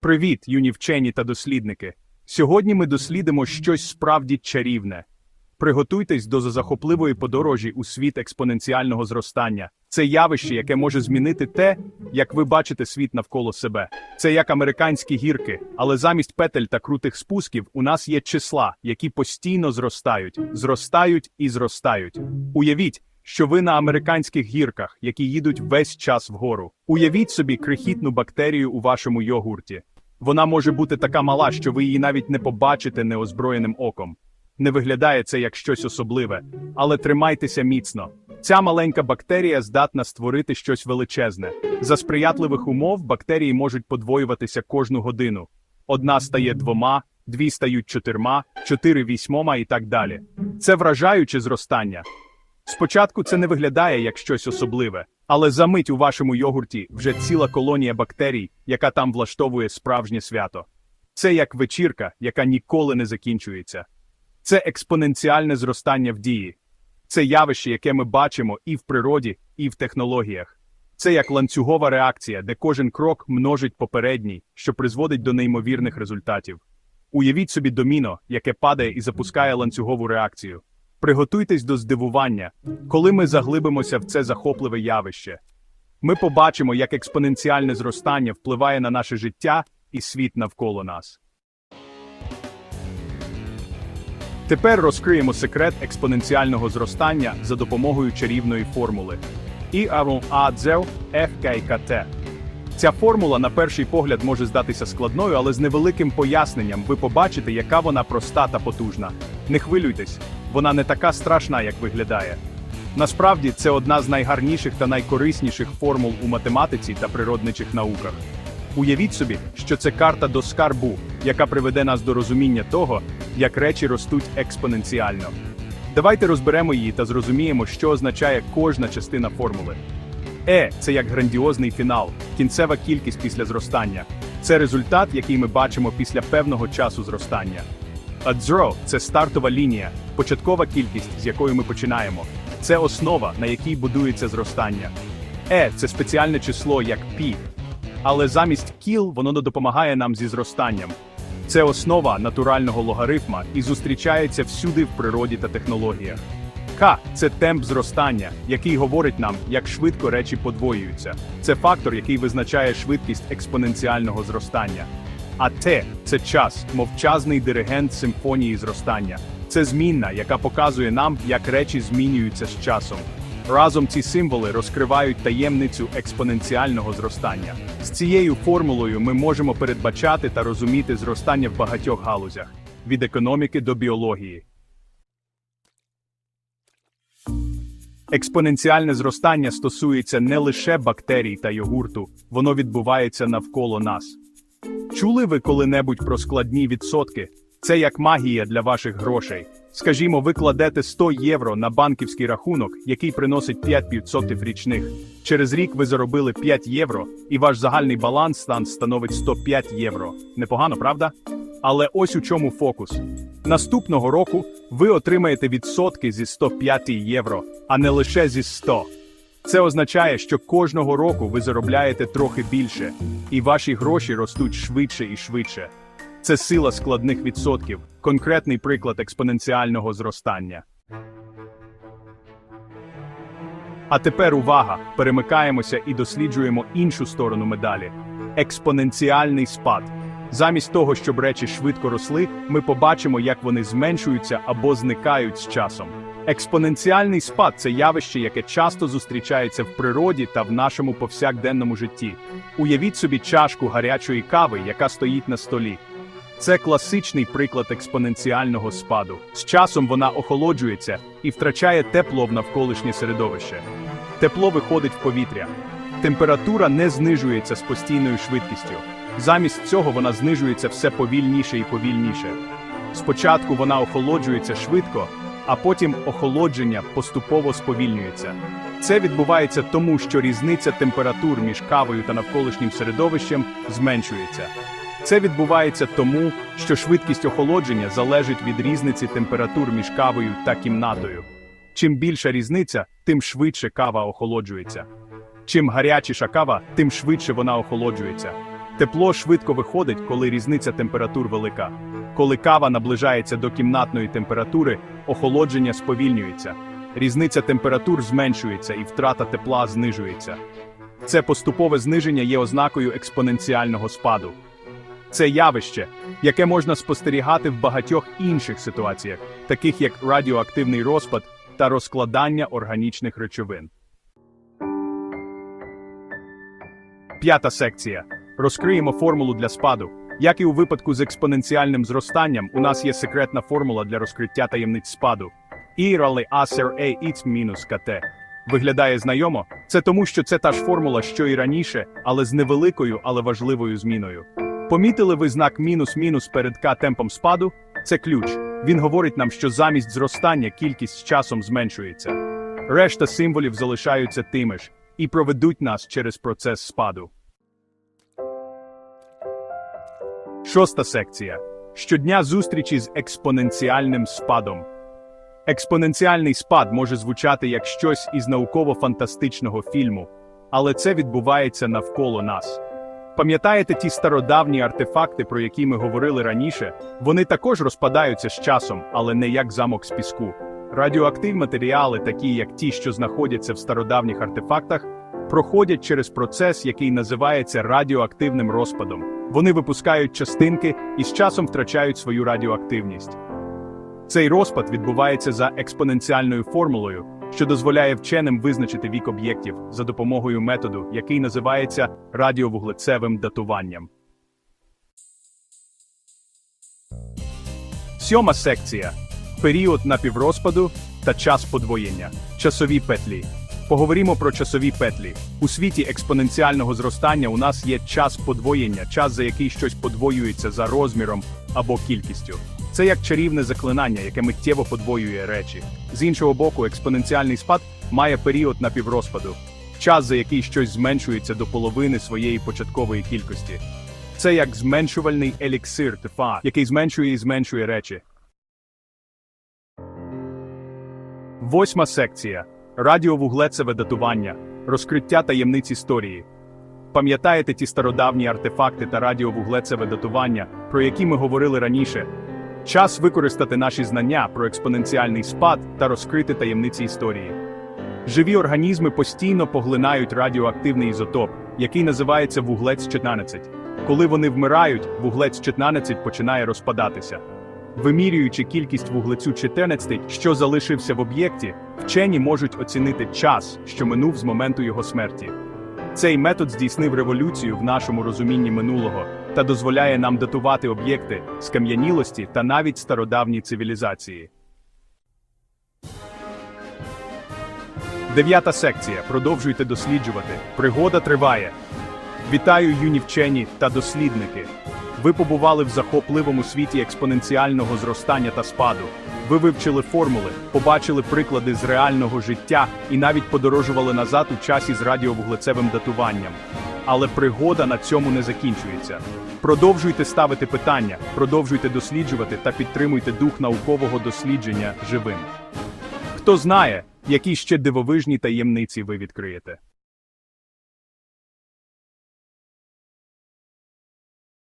Привіт, юні вчені та дослідники. Сьогодні ми дослідимо щось справді чарівне. Приготуйтесь до захопливої подорожі у світ експоненціального зростання. Це явище, яке може змінити те, як ви бачите світ навколо себе. Це як американські гірки, але замість петель та крутих спусків у нас є числа, які постійно зростають, зростають і зростають. Уявіть, що ви на американських гірках, які їдуть весь час вгору. Уявіть собі крихітну бактерію у вашому йогурті. Вона може бути така мала, що ви її навіть не побачите неозброєним оком. Не виглядає це як щось особливе, але тримайтеся міцно. Ця маленька бактерія здатна створити щось величезне. За сприятливих умов бактерії можуть подвоюватися кожну годину. Одна стає двома, дві стають чотирма, чотири вісьмома і так далі. Це вражаюче зростання. Спочатку це не виглядає як щось особливе, але за мить у вашому йогурті вже ціла колонія бактерій, яка там влаштовує справжнє свято. Це як вечірка, яка ніколи не закінчується. Це експоненціальне зростання в дії. Це явище, яке ми бачимо і в природі, і в технологіях. Це як ланцюгова реакція, де кожен крок множить попередній, що призводить до неймовірних результатів. Уявіть собі доміно, яке падає і запускає ланцюгову реакцію. Приготуйтесь до здивування, коли ми заглибимося в це захопливе явище. Ми побачимо, як експоненціальне зростання впливає на наше життя і світ навколо нас. Тепер розкриємо секрет експоненціального зростання за допомогою чарівної формули. І адзев ФККТ. Ця формула на перший погляд може здатися складною, але з невеликим поясненням ви побачите, яка вона проста та потужна. Не хвилюйтесь, вона не така страшна, як виглядає. Насправді, це одна з найгарніших та найкорисніших формул у математиці та природничих науках. Уявіть собі, що це карта до скарбу, яка приведе нас до розуміння того, як речі ростуть експоненціально. Давайте розберемо її та зрозуміємо, що означає кожна частина формули. Е це як грандіозний фінал, кінцева кількість після зростання. Це результат, який ми бачимо після певного часу зростання. А дзро це стартова лінія, початкова кількість, з якою ми починаємо. Це основа, на якій будується зростання. Е це спеціальне число як пі, але замість кіл воно допомагає нам зі зростанням. Це основа натурального логарифма і зустрічається всюди в природі та технологіях. К це темп зростання, який говорить нам, як швидко речі подвоюються. Це фактор, який визначає швидкість експоненціального зростання. А Т це час, мовчазний диригент симфонії зростання. Це змінна, яка показує нам, як речі змінюються з часом. Разом ці символи розкривають таємницю експоненціального зростання. З цією формулою ми можемо передбачати та розуміти зростання в багатьох галузях від економіки до біології. Експоненціальне зростання стосується не лише бактерій та йогурту, воно відбувається навколо нас. Чули ви коли-небудь про складні відсотки? Це як магія для ваших грошей. Скажімо, ви кладете 100 євро на банківський рахунок, який приносить 5% річних. Через рік ви заробили 5 євро, і ваш загальний баланс стан становить 105 євро. Непогано, правда? Але ось у чому фокус. Наступного року ви отримаєте відсотки зі 105 євро, а не лише зі 100. Це означає, що кожного року ви заробляєте трохи більше, і ваші гроші ростуть швидше і швидше. Це сила складних відсотків, конкретний приклад експоненціального зростання. А тепер увага! Перемикаємося і досліджуємо іншу сторону медалі експоненціальний спад. Замість того, щоб речі швидко росли, ми побачимо, як вони зменшуються або зникають з часом. Експоненціальний спад це явище, яке часто зустрічається в природі та в нашому повсякденному житті. Уявіть собі чашку гарячої кави, яка стоїть на столі. Це класичний приклад експоненціального спаду. З часом вона охолоджується і втрачає тепло в навколишнє середовище. Тепло виходить в повітря. Температура не знижується з постійною швидкістю. Замість цього вона знижується все повільніше і повільніше. Спочатку вона охолоджується швидко, а потім охолодження поступово сповільнюється. Це відбувається тому, що різниця температур між кавою та навколишнім середовищем зменшується. Це відбувається тому, що швидкість охолодження залежить від різниці температур між кавою та кімнатою. Чим більша різниця, тим швидше кава охолоджується. Чим гарячіша кава, тим швидше вона охолоджується. Тепло швидко виходить, коли різниця температур велика. Коли кава наближається до кімнатної температури, охолодження сповільнюється. Різниця температур зменшується і втрата тепла знижується. Це поступове зниження є ознакою експоненціального спаду. Це явище, яке можна спостерігати в багатьох інших ситуаціях, таких як радіоактивний розпад та розкладання органічних речовин. П'ята секція. Розкриємо формулу для спаду. Як і у випадку з експоненціальним зростанням, у нас є секретна формула для розкриття таємниць спаду. І рали асер е мінус КТ. Виглядає знайомо? Це тому, що це та ж формула, що і раніше, але з невеликою, але важливою зміною. Помітили ви знак мінус-мінус перед К темпом спаду? Це ключ. Він говорить нам, що замість зростання кількість з часом зменшується. Решта символів залишаються тими ж і проведуть нас через процес спаду. Шоста секція. Щодня зустрічі з експоненціальним спадом. Експоненціальний спад може звучати як щось із науково-фантастичного фільму, але це відбувається навколо нас. Пам'ятаєте ті стародавні артефакти, про які ми говорили раніше? Вони також розпадаються з часом, але не як замок з піску. Радіоактивні матеріали, такі як ті, що знаходяться в стародавніх артефактах, проходять через процес, який називається радіоактивним розпадом. Вони випускають частинки і з часом втрачають свою радіоактивність. Цей розпад відбувається за експоненціальною формулою, що дозволяє вченим визначити вік об'єктів за допомогою методу, який називається радіовуглецевим датуванням. Сьома секція період напіврозпаду та час подвоєння. Часові петлі. Поговоримо про часові петлі. У світі експоненціального зростання у нас є час подвоєння, час, за який щось подвоюється за розміром або кількістю. Це як чарівне заклинання, яке миттєво подвоює речі. З іншого боку, експоненціальний спад має період напіврозпаду, час, за який щось зменшується до половини своєї початкової кількості. Це як зменшувальний еліксир ТФА, який зменшує і зменшує речі. Восьма секція. Радіовуглецеве датування. Розкриття таємниць історії. Пам'ятаєте ті стародавні артефакти та радіовуглецеве датування, про які ми говорили раніше? Час використати наші знання про експоненціальний спад та розкрити таємниці історії. Живі організми постійно поглинають радіоактивний ізотоп, який називається вуглець 14. Коли вони вмирають, вуглець 14 починає розпадатися. Вимірюючи кількість вуглецю 14, що залишився в об'єкті, вчені можуть оцінити час, що минув з моменту його смерті. Цей метод здійснив революцію в нашому розумінні минулого та дозволяє нам датувати об'єкти, скам'янілості та навіть стародавні цивілізації. Дев'ята секція. Продовжуйте досліджувати. Пригода триває. Вітаю юні вчені та дослідники. Ви побували в захопливому світі експоненціального зростання та спаду. Ви вивчили формули, побачили приклади з реального життя і навіть подорожували назад у часі з радіовуглецевим датуванням. Але пригода на цьому не закінчується. Продовжуйте ставити питання, продовжуйте досліджувати та підтримуйте дух наукового дослідження живим. Хто знає, які ще дивовижні таємниці ви відкриєте.